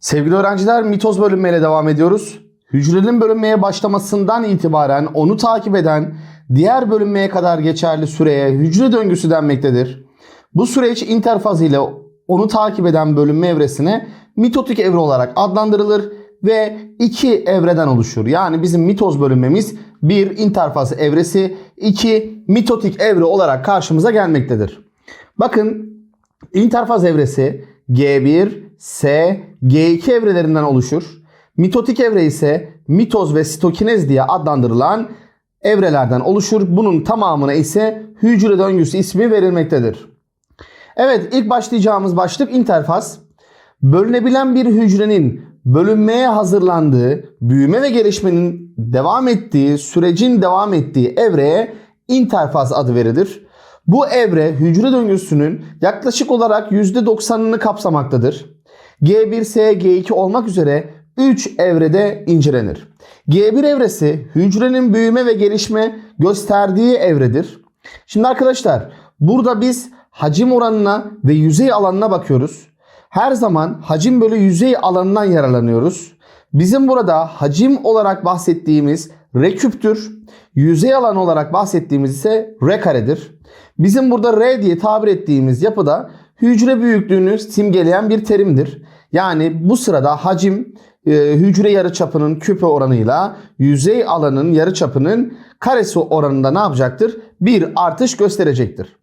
Sevgili öğrenciler mitoz bölünmeyle devam ediyoruz. Hücrenin bölünmeye başlamasından itibaren onu takip eden diğer bölünmeye kadar geçerli süreye hücre döngüsü denmektedir. Bu süreç interfaz ile onu takip eden bölünme evresine mitotik evre olarak adlandırılır ve iki evreden oluşur. Yani bizim mitoz bölünmemiz bir interfaz evresi, iki mitotik evre olarak karşımıza gelmektedir. Bakın interfaz evresi G1, S, G2 evrelerinden oluşur. Mitotik evre ise mitoz ve sitokinez diye adlandırılan evrelerden oluşur. Bunun tamamına ise hücre döngüsü ismi verilmektedir. Evet ilk başlayacağımız başlık interfaz. Bölünebilen bir hücrenin bölünmeye hazırlandığı, büyüme ve gelişmenin devam ettiği, sürecin devam ettiği evreye interfaz adı verilir. Bu evre hücre döngüsünün yaklaşık olarak %90'ını kapsamaktadır. G1S, G2 olmak üzere 3 evrede incelenir. G1 evresi hücrenin büyüme ve gelişme gösterdiği evredir. Şimdi arkadaşlar burada biz hacim oranına ve yüzey alanına bakıyoruz. Her zaman hacim bölü yüzey alanından yararlanıyoruz. Bizim burada hacim olarak bahsettiğimiz R küptür. Yüzey alan olarak bahsettiğimiz ise R karedir. Bizim burada R diye tabir ettiğimiz yapıda hücre büyüklüğünü simgeleyen bir terimdir. Yani bu sırada hacim e, hücre yarıçapının küpe oranıyla yüzey alanın yarıçapının karesi oranında ne yapacaktır? Bir artış gösterecektir.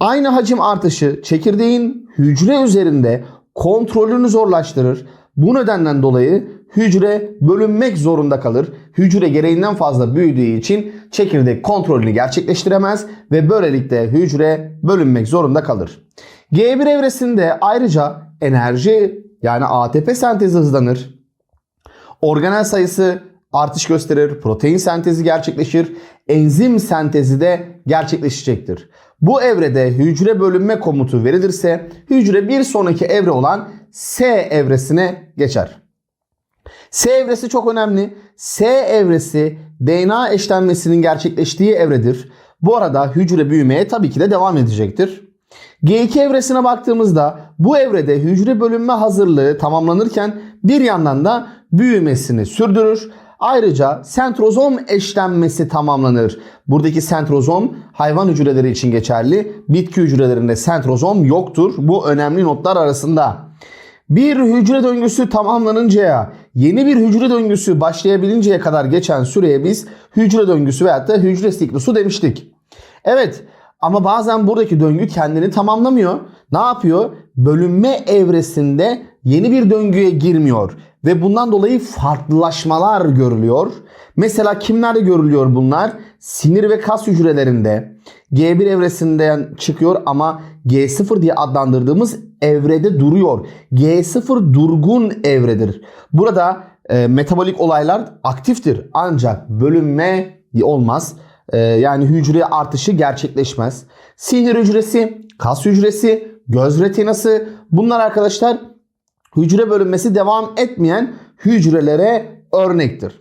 Aynı hacim artışı çekirdeğin hücre üzerinde kontrolünü zorlaştırır. Bu nedenden dolayı hücre bölünmek zorunda kalır. Hücre gereğinden fazla büyüdüğü için çekirdek kontrolünü gerçekleştiremez ve böylelikle hücre bölünmek zorunda kalır. G1 evresinde ayrıca enerji yani ATP sentezi hızlanır. Organel sayısı artış gösterir, protein sentezi gerçekleşir, enzim sentezi de gerçekleşecektir. Bu evrede hücre bölünme komutu verilirse hücre bir sonraki evre olan S evresine geçer. S evresi çok önemli. S evresi DNA eşlenmesinin gerçekleştiği evredir. Bu arada hücre büyümeye tabii ki de devam edecektir. G2 evresine baktığımızda bu evrede hücre bölünme hazırlığı tamamlanırken bir yandan da büyümesini sürdürür. Ayrıca sentrozom eşlenmesi tamamlanır. Buradaki sentrozom hayvan hücreleri için geçerli. Bitki hücrelerinde sentrozom yoktur. Bu önemli notlar arasında. Bir hücre döngüsü tamamlanıncaya, yeni bir hücre döngüsü başlayabilinceye kadar geçen süreye biz hücre döngüsü veyahut da hücre siklusu demiştik. Evet ama bazen buradaki döngü kendini tamamlamıyor. Ne yapıyor? Bölünme evresinde yeni bir döngüye girmiyor ve bundan dolayı farklılaşmalar görülüyor. Mesela kimlerde görülüyor bunlar? Sinir ve kas hücrelerinde G1 evresinden çıkıyor ama G0 diye adlandırdığımız evrede duruyor. G0 durgun evredir. Burada e, metabolik olaylar aktiftir ancak bölünme olmaz. E, yani hücre artışı gerçekleşmez. Sinir hücresi, kas hücresi, göz retinası bunlar arkadaşlar hücre bölünmesi devam etmeyen hücrelere örnektir.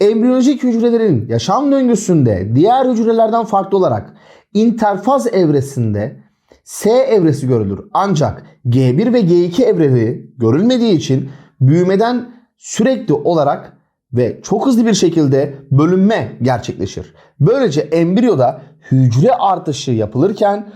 Embriyolojik hücrelerin yaşam döngüsünde diğer hücrelerden farklı olarak interfaz evresinde S evresi görülür. Ancak G1 ve G2 evreleri görülmediği için büyümeden sürekli olarak ve çok hızlı bir şekilde bölünme gerçekleşir. Böylece embriyoda hücre artışı yapılırken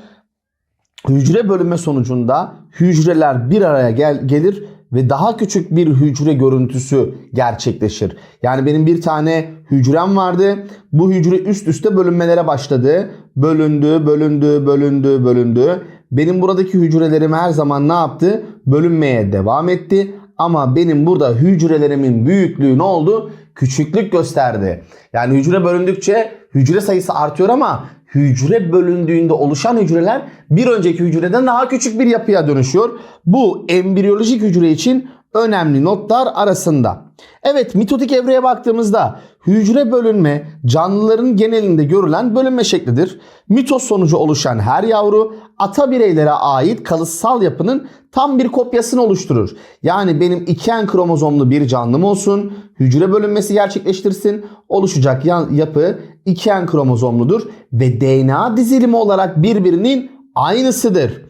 hücre bölünme sonucunda hücreler bir araya gel gelir ve daha küçük bir hücre görüntüsü gerçekleşir. Yani benim bir tane hücrem vardı. Bu hücre üst üste bölünmelere başladı. Bölündü, bölündü, bölündü, bölündü. Benim buradaki hücrelerim her zaman ne yaptı? Bölünmeye devam etti. Ama benim burada hücrelerimin büyüklüğü ne oldu? Küçüklük gösterdi. Yani hücre bölündükçe hücre sayısı artıyor ama hücre bölündüğünde oluşan hücreler bir önceki hücreden daha küçük bir yapıya dönüşüyor. Bu embriyolojik hücre için önemli notlar arasında. Evet mitotik evreye baktığımızda hücre bölünme canlıların genelinde görülen bölünme şeklidir. Mitoz sonucu oluşan her yavru ata bireylere ait kalıtsal yapının tam bir kopyasını oluşturur. Yani benim iken kromozomlu bir canlım olsun, hücre bölünmesi gerçekleştirsin, oluşacak yapı iken kromozomludur ve DNA dizilimi olarak birbirinin aynısıdır.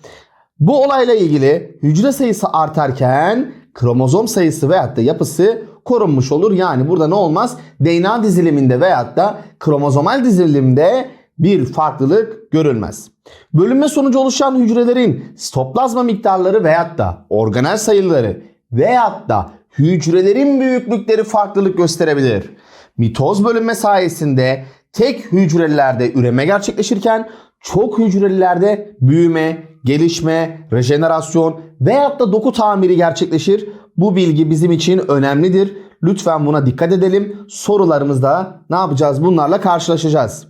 Bu olayla ilgili hücre sayısı artarken kromozom sayısı veyahut da yapısı korunmuş olur. Yani burada ne olmaz? DNA diziliminde veyahut da kromozomal dizilimde bir farklılık görülmez. Bölünme sonucu oluşan hücrelerin sitoplazma miktarları veyahut da organel sayıları veyahut da hücrelerin büyüklükleri farklılık gösterebilir. Mitoz bölünme sayesinde tek hücrelerde üreme gerçekleşirken çok hücrelerde büyüme, gelişme, rejenerasyon veyahut da doku tamiri gerçekleşir. Bu bilgi bizim için önemlidir. Lütfen buna dikkat edelim. Sorularımızda ne yapacağız? Bunlarla karşılaşacağız.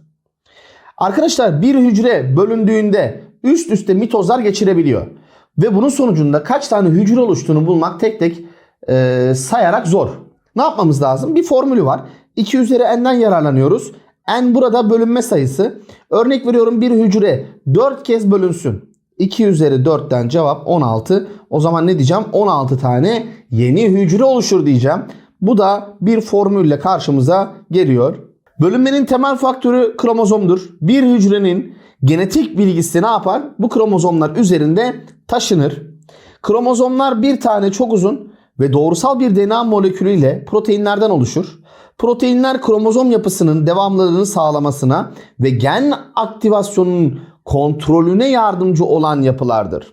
Arkadaşlar bir hücre bölündüğünde üst üste mitozlar geçirebiliyor. Ve bunun sonucunda kaç tane hücre oluştuğunu bulmak tek tek e, sayarak zor. Ne yapmamız lazım? Bir formülü var. 2 üzeri n'den yararlanıyoruz. N burada bölünme sayısı. Örnek veriyorum bir hücre 4 kez bölünsün. 2 üzeri 4'ten cevap 16. O zaman ne diyeceğim? 16 tane yeni hücre oluşur diyeceğim. Bu da bir formülle karşımıza geliyor. Bölünmenin temel faktörü kromozomdur. Bir hücrenin genetik bilgisi ne yapar? Bu kromozomlar üzerinde taşınır. Kromozomlar bir tane çok uzun ve doğrusal bir DNA molekülüyle proteinlerden oluşur. Proteinler kromozom yapısının devamlılığını sağlamasına ve gen aktivasyonunun kontrolüne yardımcı olan yapılardır.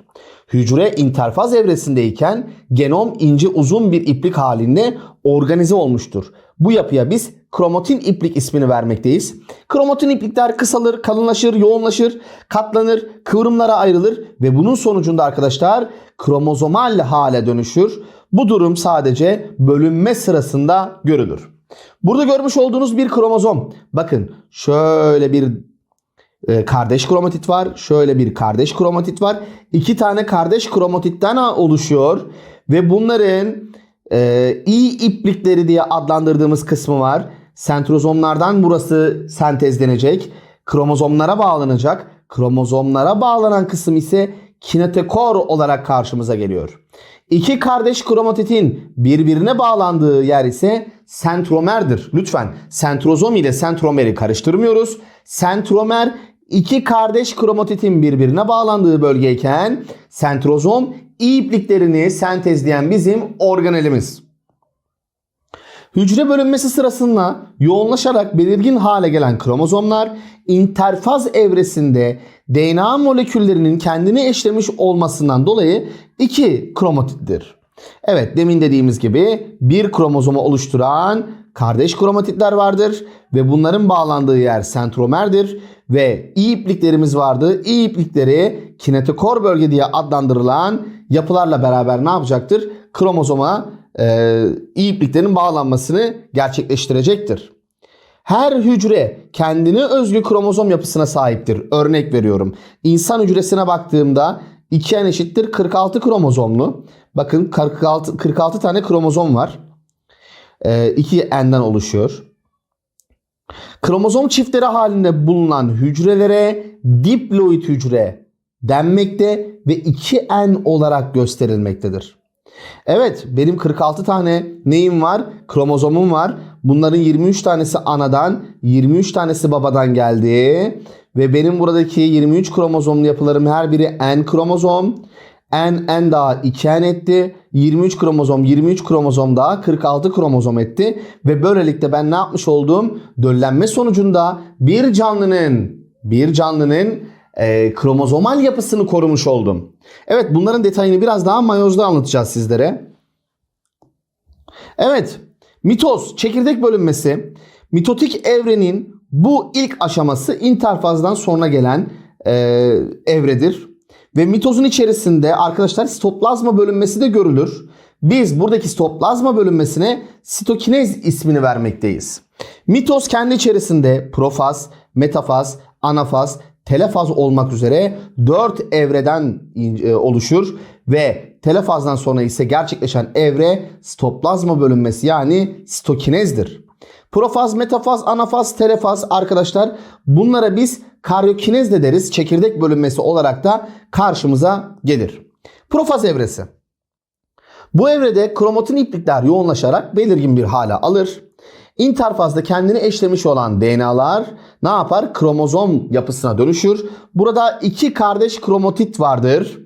Hücre interfaz evresindeyken genom ince uzun bir iplik halinde organize olmuştur. Bu yapıya biz kromatin iplik ismini vermekteyiz. Kromatin iplikler kısalır, kalınlaşır, yoğunlaşır, katlanır, kıvrımlara ayrılır ve bunun sonucunda arkadaşlar kromozomal hale dönüşür. Bu durum sadece bölünme sırasında görülür. Burada görmüş olduğunuz bir kromozom. Bakın şöyle bir e, kardeş kromatit var. Şöyle bir kardeş kromatit var. İki tane kardeş kromatitten oluşuyor. Ve bunların e, iplikleri diye adlandırdığımız kısmı var. Sentrozomlardan burası sentezlenecek. Kromozomlara bağlanacak. Kromozomlara bağlanan kısım ise kinetekor olarak karşımıza geliyor. İki kardeş kromatitin birbirine bağlandığı yer ise sentromerdir. Lütfen sentrozom ile sentromeri karıştırmıyoruz. Sentromer iki kardeş kromatitin birbirine bağlandığı bölgeyken sentrozom ipliklerini sentezleyen bizim organelimiz. Hücre bölünmesi sırasında yoğunlaşarak belirgin hale gelen kromozomlar interfaz evresinde DNA moleküllerinin kendini eşlemiş olmasından dolayı iki kromatittir. Evet demin dediğimiz gibi bir kromozomu oluşturan kardeş kromatitler vardır ve bunların bağlandığı yer sentromerdir ve iyi ipliklerimiz vardı. İyi iplikleri kinetokor bölge diye adlandırılan yapılarla beraber ne yapacaktır? Kromozoma e, iyi ipliklerin bağlanmasını gerçekleştirecektir. Her hücre kendine özgü kromozom yapısına sahiptir. Örnek veriyorum. İnsan hücresine baktığımda 2N eşittir 46 kromozomlu. Bakın 46, 46 tane kromozom var. E, 2N'den oluşuyor. Kromozom çiftleri halinde bulunan hücrelere diploid hücre denmekte ve 2N olarak gösterilmektedir. Evet benim 46 tane neyim var? Kromozomum var. Bunların 23 tanesi anadan, 23 tanesi babadan geldi. Ve benim buradaki 23 kromozomlu yapılarım her biri N kromozom. N, N daha 2N etti. 23 kromozom, 23 kromozom daha 46 kromozom etti. Ve böylelikle ben ne yapmış oldum? Döllenme sonucunda bir canlının, bir canlının e, kromozomal yapısını korumuş oldum. Evet bunların detayını biraz daha mayozda anlatacağız sizlere. Evet mitoz çekirdek bölünmesi mitotik evrenin bu ilk aşaması interfazdan sonra gelen e, evredir. Ve mitozun içerisinde arkadaşlar sitoplazma bölünmesi de görülür. Biz buradaki sitoplazma bölünmesine sitokinez ismini vermekteyiz. Mitoz kendi içerisinde profaz, metafaz, anafaz, telefaz olmak üzere 4 evreden e, oluşur ve telefazdan sonra ise gerçekleşen evre sitoplazma bölünmesi yani sitokinezdir. Profaz, metafaz, anafaz, telefaz arkadaşlar bunlara biz karyokinez de deriz. Çekirdek bölünmesi olarak da karşımıza gelir. Profaz evresi. Bu evrede kromatin iplikler yoğunlaşarak belirgin bir hale alır. İnterfazda kendini eşlemiş olan DNA'lar ne yapar? Kromozom yapısına dönüşür. Burada iki kardeş kromatit vardır.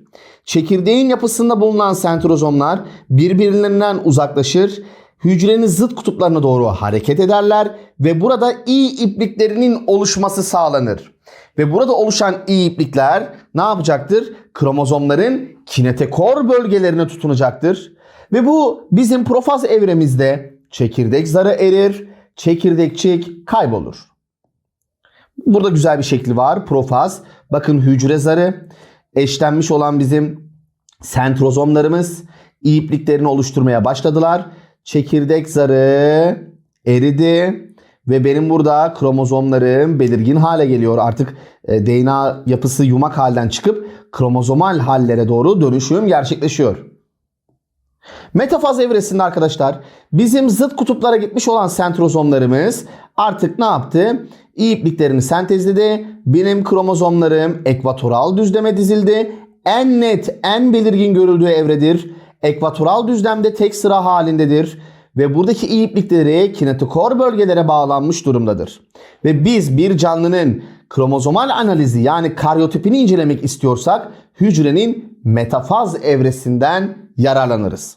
Çekirdeğin yapısında bulunan sentrozomlar birbirlerinden uzaklaşır, hücrenin zıt kutuplarına doğru hareket ederler ve burada iyi ipliklerinin oluşması sağlanır. Ve burada oluşan iyi iplikler ne yapacaktır? Kromozomların kinetekor bölgelerine tutunacaktır. Ve bu bizim profaz evremizde çekirdek zarı erir, çekirdekçik kaybolur. Burada güzel bir şekli var. Profaz. Bakın hücre zarı. Eşlenmiş olan bizim sentrozomlarımız ipliklerini oluşturmaya başladılar. Çekirdek zarı eridi ve benim burada kromozomlarım belirgin hale geliyor. Artık e, DNA yapısı yumak halden çıkıp kromozomal hallere doğru dönüşüm gerçekleşiyor. Metafaz evresinde arkadaşlar bizim zıt kutuplara gitmiş olan sentrozomlarımız artık ne yaptı? İyi ipliklerini sentezledi. Benim kromozomlarım ekvatoral düzleme dizildi. En net, en belirgin görüldüğü evredir. Ekvatoral düzlemde tek sıra halindedir. Ve buradaki iyi iplikleri kinetokor bölgelere bağlanmış durumdadır. Ve biz bir canlının kromozomal analizi yani karyotipini incelemek istiyorsak hücrenin metafaz evresinden yararlanırız.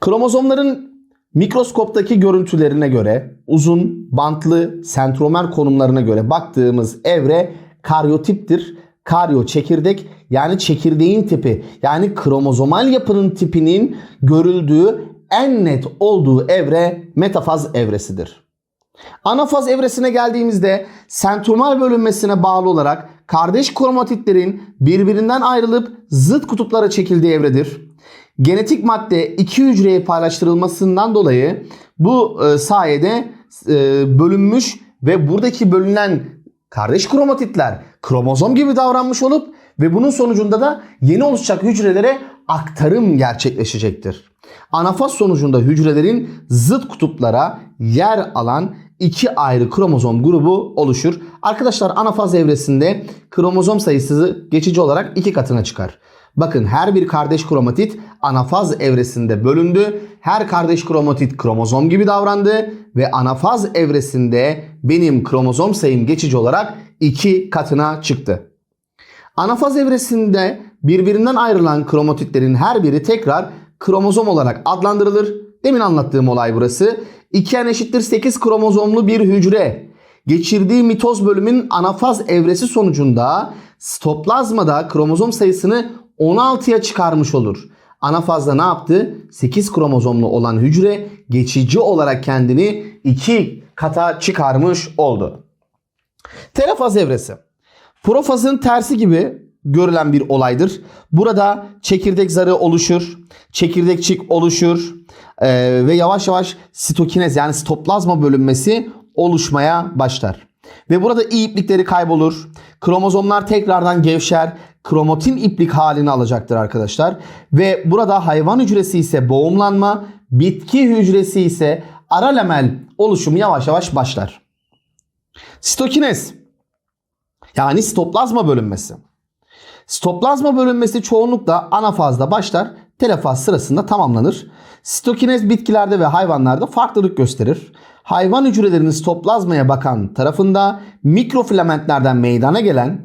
Kromozomların mikroskoptaki görüntülerine göre uzun, bantlı, sentromer konumlarına göre baktığımız evre karyotiptir. Karyo çekirdek yani çekirdeğin tipi yani kromozomal yapının tipinin görüldüğü en net olduğu evre metafaz evresidir. Anafaz evresine geldiğimizde sentromer bölünmesine bağlı olarak kardeş kromatitlerin birbirinden ayrılıp zıt kutuplara çekildiği evredir. Genetik madde iki hücreye paylaştırılmasından dolayı bu e, sayede e, bölünmüş ve buradaki bölünen kardeş kromatitler kromozom gibi davranmış olup ve bunun sonucunda da yeni oluşacak hücrelere aktarım gerçekleşecektir. Anafaz sonucunda hücrelerin zıt kutuplara yer alan iki ayrı kromozom grubu oluşur. Arkadaşlar anafaz evresinde kromozom sayısı geçici olarak iki katına çıkar. Bakın her bir kardeş kromatit anafaz evresinde bölündü. Her kardeş kromatit kromozom gibi davrandı ve anafaz evresinde benim kromozom sayım geçici olarak iki katına çıktı. Anafaz evresinde birbirinden ayrılan kromatitlerin her biri tekrar kromozom olarak adlandırılır. Demin anlattığım olay burası. 2n eşittir 8 kromozomlu bir hücre geçirdiği mitoz bölümün anafaz evresi sonucunda stoplazmada kromozom sayısını 16'ya çıkarmış olur. Anafazda ne yaptı? 8 kromozomlu olan hücre geçici olarak kendini 2 kata çıkarmış oldu. Telefaz evresi. Profazın tersi gibi görülen bir olaydır. Burada çekirdek zarı oluşur, çekirdekçik oluşur ee, ve yavaş yavaş sitokinez yani stoplazma bölünmesi oluşmaya başlar. Ve burada iyi iplikleri kaybolur. Kromozomlar tekrardan gevşer. Kromatin iplik halini alacaktır arkadaşlar. Ve burada hayvan hücresi ise boğumlanma, bitki hücresi ise ara lamel oluşumu yavaş yavaş başlar. Sitokinez yani stoplazma bölünmesi. Stoplazma bölünmesi çoğunlukla anafazda başlar, telefaz sırasında tamamlanır. Sitokinez bitkilerde ve hayvanlarda farklılık gösterir. Hayvan hücrelerinin stoplazmaya bakan tarafında mikrofilamentlerden meydana gelen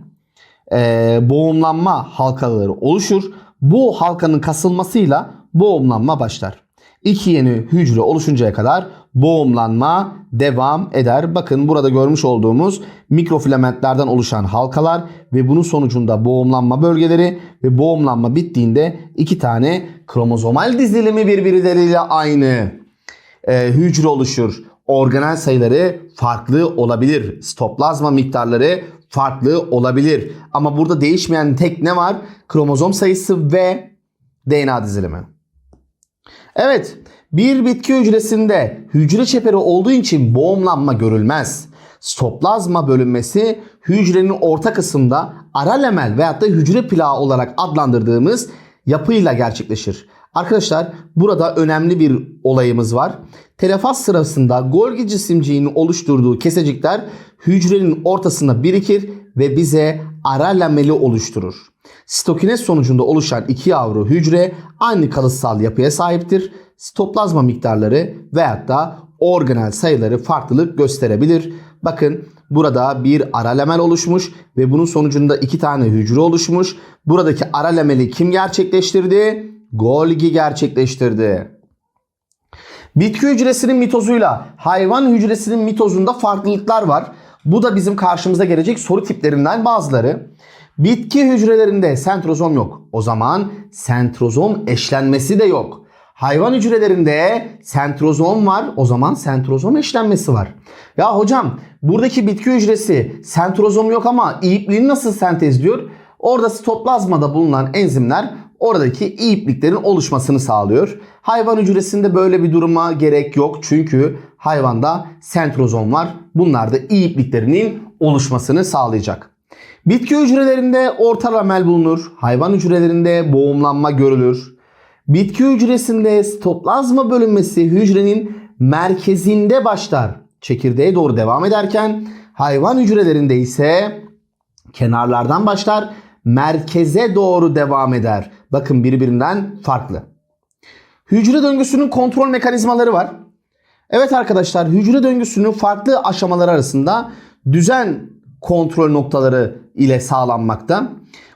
e, boğumlanma halkaları oluşur. Bu halkanın kasılmasıyla boğumlanma başlar. İki yeni hücre oluşuncaya kadar boğumlanma devam eder. Bakın burada görmüş olduğumuz mikrofilamentlerden oluşan halkalar ve bunun sonucunda boğumlanma bölgeleri ve boğumlanma bittiğinde iki tane kromozomal dizilimi birbirleriyle aynı e, hücre oluşur. Organel sayıları farklı olabilir. Stoplazma miktarları farklı olabilir. Ama burada değişmeyen tek ne var? Kromozom sayısı ve DNA dizilimi. Evet, bir bitki hücresinde hücre çeperi olduğu için boğumlanma görülmez. Stoplazma bölünmesi hücrenin orta kısımda ara lamel veyahut da hücre plağı olarak adlandırdığımız yapıyla gerçekleşir. Arkadaşlar burada önemli bir olayımız var. Telefaz sırasında Golgi cisimciğinin oluşturduğu kesecikler hücrenin ortasında birikir ve bize ara lameli oluşturur. Sitokinez sonucunda oluşan iki yavru hücre aynı kalıtsal yapıya sahiptir. Sitoplazma miktarları veyahut da organel sayıları farklılık gösterebilir. Bakın burada bir ara lamel oluşmuş ve bunun sonucunda iki tane hücre oluşmuş. Buradaki ara lameli kim gerçekleştirdi? Golgi gerçekleştirdi. Bitki hücresinin mitozuyla hayvan hücresinin mitozunda farklılıklar var. Bu da bizim karşımıza gelecek soru tiplerinden bazıları. Bitki hücrelerinde sentrozom yok. O zaman sentrozom eşlenmesi de yok. Hayvan hücrelerinde sentrozom var. O zaman sentrozom eşlenmesi var. Ya hocam buradaki bitki hücresi sentrozom yok ama iyipliğini nasıl sentezliyor? Orada sitoplazmada bulunan enzimler oradaki iyipliklerin oluşmasını sağlıyor. Hayvan hücresinde böyle bir duruma gerek yok. Çünkü hayvanda sentrozom var. Bunlar da iyipliklerinin oluşmasını sağlayacak. Bitki hücrelerinde orta lamel bulunur. Hayvan hücrelerinde boğumlanma görülür. Bitki hücresinde sitoplazma bölünmesi hücrenin merkezinde başlar. Çekirdeğe doğru devam ederken hayvan hücrelerinde ise kenarlardan başlar, merkeze doğru devam eder. Bakın birbirinden farklı. Hücre döngüsünün kontrol mekanizmaları var. Evet arkadaşlar hücre döngüsünün farklı aşamaları arasında düzen kontrol noktaları ile sağlanmakta.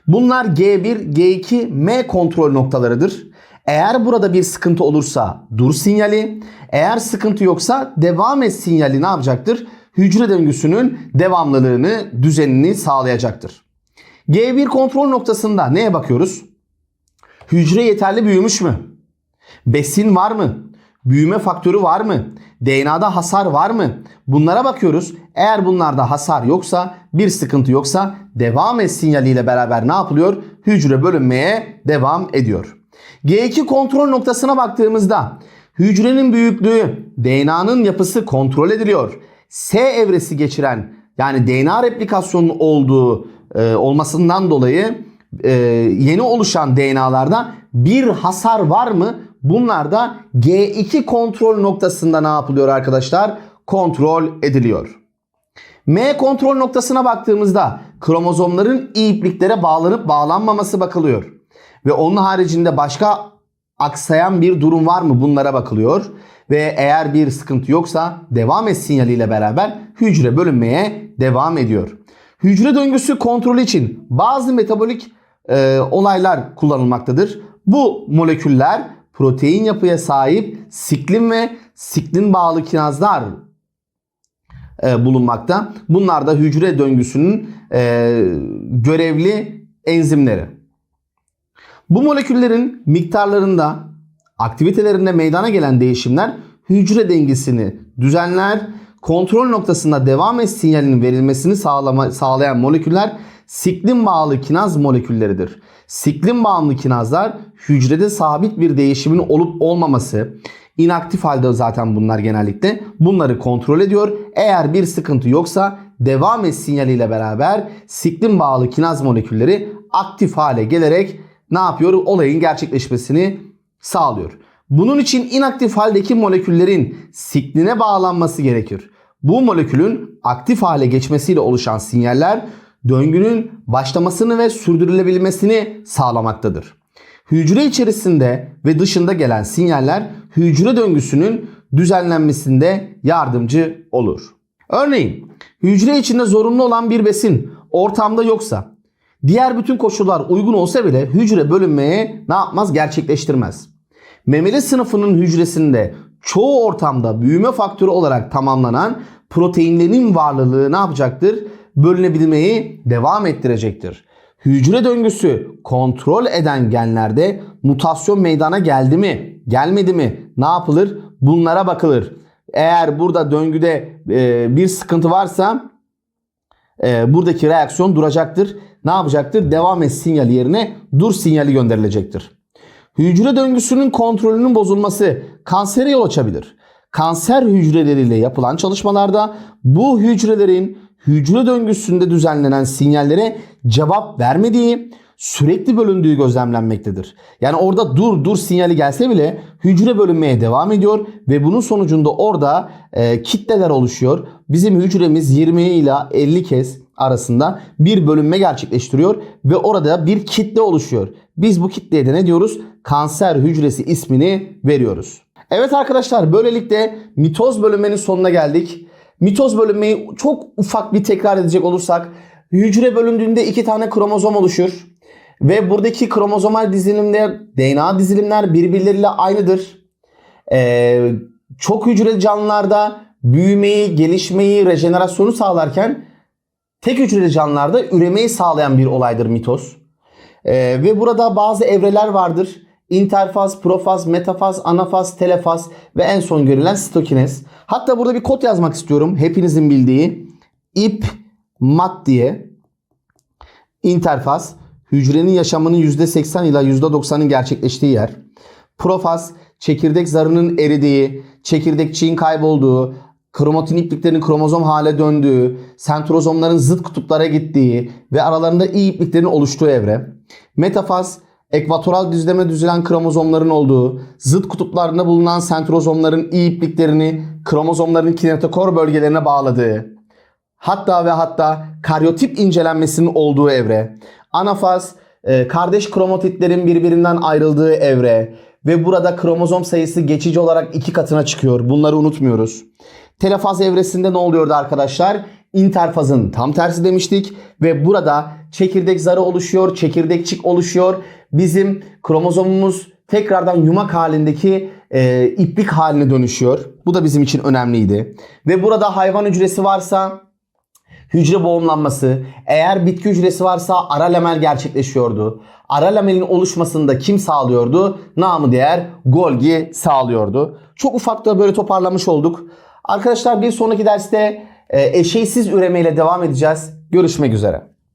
Bunlar G1, G2, M kontrol noktalarıdır. Eğer burada bir sıkıntı olursa dur sinyali, eğer sıkıntı yoksa devam et sinyali ne yapacaktır? Hücre döngüsünün devamlılığını, düzenini sağlayacaktır. G1 kontrol noktasında neye bakıyoruz? Hücre yeterli büyümüş mü? Besin var mı? Büyüme faktörü var mı? DNA'da hasar var mı? Bunlara bakıyoruz. Eğer bunlarda hasar yoksa, bir sıkıntı yoksa devam et sinyaliyle beraber ne yapılıyor? Hücre bölünmeye devam ediyor. G2 kontrol noktasına baktığımızda hücrenin büyüklüğü, DNA'nın yapısı kontrol ediliyor. S evresi geçiren yani DNA replikasyonunun olduğu e, olmasından dolayı e, yeni oluşan DNA'larda bir hasar var mı? Bunlar da G2 kontrol noktasında ne yapılıyor arkadaşlar? Kontrol ediliyor. M kontrol noktasına baktığımızda kromozomların ipliklere bağlanıp bağlanmaması bakılıyor. Ve onun haricinde başka aksayan bir durum var mı bunlara bakılıyor. Ve eğer bir sıkıntı yoksa devam et sinyaliyle beraber hücre bölünmeye devam ediyor. Hücre döngüsü kontrolü için bazı metabolik e, olaylar kullanılmaktadır. Bu moleküller protein yapıya sahip siklin ve siklin bağlı kinazlar e, bulunmakta. Bunlar da hücre döngüsünün e, görevli enzimleri. Bu moleküllerin miktarlarında, aktivitelerinde meydana gelen değişimler hücre dengesini düzenler. Kontrol noktasında devam et sinyalinin verilmesini sağlama, sağlayan moleküller siklin bağlı kinaz molekülleridir. Siklin bağımlı kinazlar hücrede sabit bir değişimin olup olmaması, inaktif halde zaten bunlar genellikle bunları kontrol ediyor. Eğer bir sıkıntı yoksa devam et sinyaliyle beraber siklin bağlı kinaz molekülleri aktif hale gelerek ne yapıyor? Olayın gerçekleşmesini sağlıyor. Bunun için inaktif haldeki moleküllerin sikline bağlanması gerekir. Bu molekülün aktif hale geçmesiyle oluşan sinyaller döngünün başlamasını ve sürdürülebilmesini sağlamaktadır. Hücre içerisinde ve dışında gelen sinyaller hücre döngüsünün düzenlenmesinde yardımcı olur. Örneğin hücre içinde zorunlu olan bir besin ortamda yoksa diğer bütün koşullar uygun olsa bile hücre bölünmeye ne yapmaz gerçekleştirmez. Memeli sınıfının hücresinde çoğu ortamda büyüme faktörü olarak tamamlanan proteinlerin varlığı ne yapacaktır? Bölünebilmeyi devam ettirecektir. Hücre döngüsü kontrol eden genlerde mutasyon meydana geldi mi, gelmedi mi, ne yapılır? Bunlara bakılır. Eğer burada döngüde e, bir sıkıntı varsa e, buradaki reaksiyon duracaktır. Ne yapacaktır? Devam et sinyali yerine dur sinyali gönderilecektir. Hücre döngüsünün kontrolünün bozulması kansere yol açabilir. Kanser hücreleriyle yapılan çalışmalarda bu hücrelerin hücre döngüsünde düzenlenen sinyallere cevap vermediği, sürekli bölündüğü gözlemlenmektedir. Yani orada dur dur sinyali gelse bile hücre bölünmeye devam ediyor ve bunun sonucunda orada e, kitleler oluşuyor. Bizim hücremiz 20 ile 50 kez arasında bir bölünme gerçekleştiriyor ve orada bir kitle oluşuyor. Biz bu kitleye de ne diyoruz? Kanser hücresi ismini veriyoruz. Evet arkadaşlar böylelikle mitoz bölünmenin sonuna geldik. Mitoz bölünmeyi çok ufak bir tekrar edecek olursak hücre bölündüğünde iki tane kromozom oluşur. Ve buradaki kromozomal dizilimler, DNA dizilimler birbirleriyle aynıdır. Ee, çok hücreli canlılarda büyümeyi, gelişmeyi, rejenerasyonu sağlarken tek hücreli canlılarda üremeyi sağlayan bir olaydır mitoz. Ee, ve burada bazı evreler vardır. İnterfaz, profaz, metafaz, anafaz, telefaz ve en son görülen sitokinez. Hatta burada bir kod yazmak istiyorum. Hepinizin bildiği ip mat diye interfaz hücrenin yaşamının %80 ila %90'ın gerçekleştiği yer. Profaz çekirdek zarının eridiği, çekirdekçiğin kaybolduğu, kromatin ipliklerinin kromozom hale döndüğü, sentrozomların zıt kutuplara gittiği ve aralarında iyi ipliklerin oluştuğu evre. Metafaz ekvatoral düzleme düzülen kromozomların olduğu, zıt kutuplarında bulunan sentrozomların iyi ipliklerini kromozomların kinetokor bölgelerine bağladığı, hatta ve hatta karyotip incelenmesinin olduğu evre. Anafaz e, kardeş kromatitlerin birbirinden ayrıldığı evre ve burada kromozom sayısı geçici olarak iki katına çıkıyor. Bunları unutmuyoruz. Telefaz evresinde ne oluyordu arkadaşlar? İnterfazın tam tersi demiştik ve burada çekirdek zarı oluşuyor, çekirdekçik oluşuyor. Bizim kromozomumuz tekrardan yumak halindeki e, iplik haline dönüşüyor. Bu da bizim için önemliydi. Ve burada hayvan hücresi varsa hücre boğumlanması, eğer bitki hücresi varsa ara lamel gerçekleşiyordu. Ara lamelin oluşmasını da kim sağlıyordu? Namı diğer Golgi sağlıyordu. Çok ufak da böyle toparlamış olduk. Arkadaşlar bir sonraki derste e, eşeysiz üremeyle devam edeceğiz. Görüşmek üzere.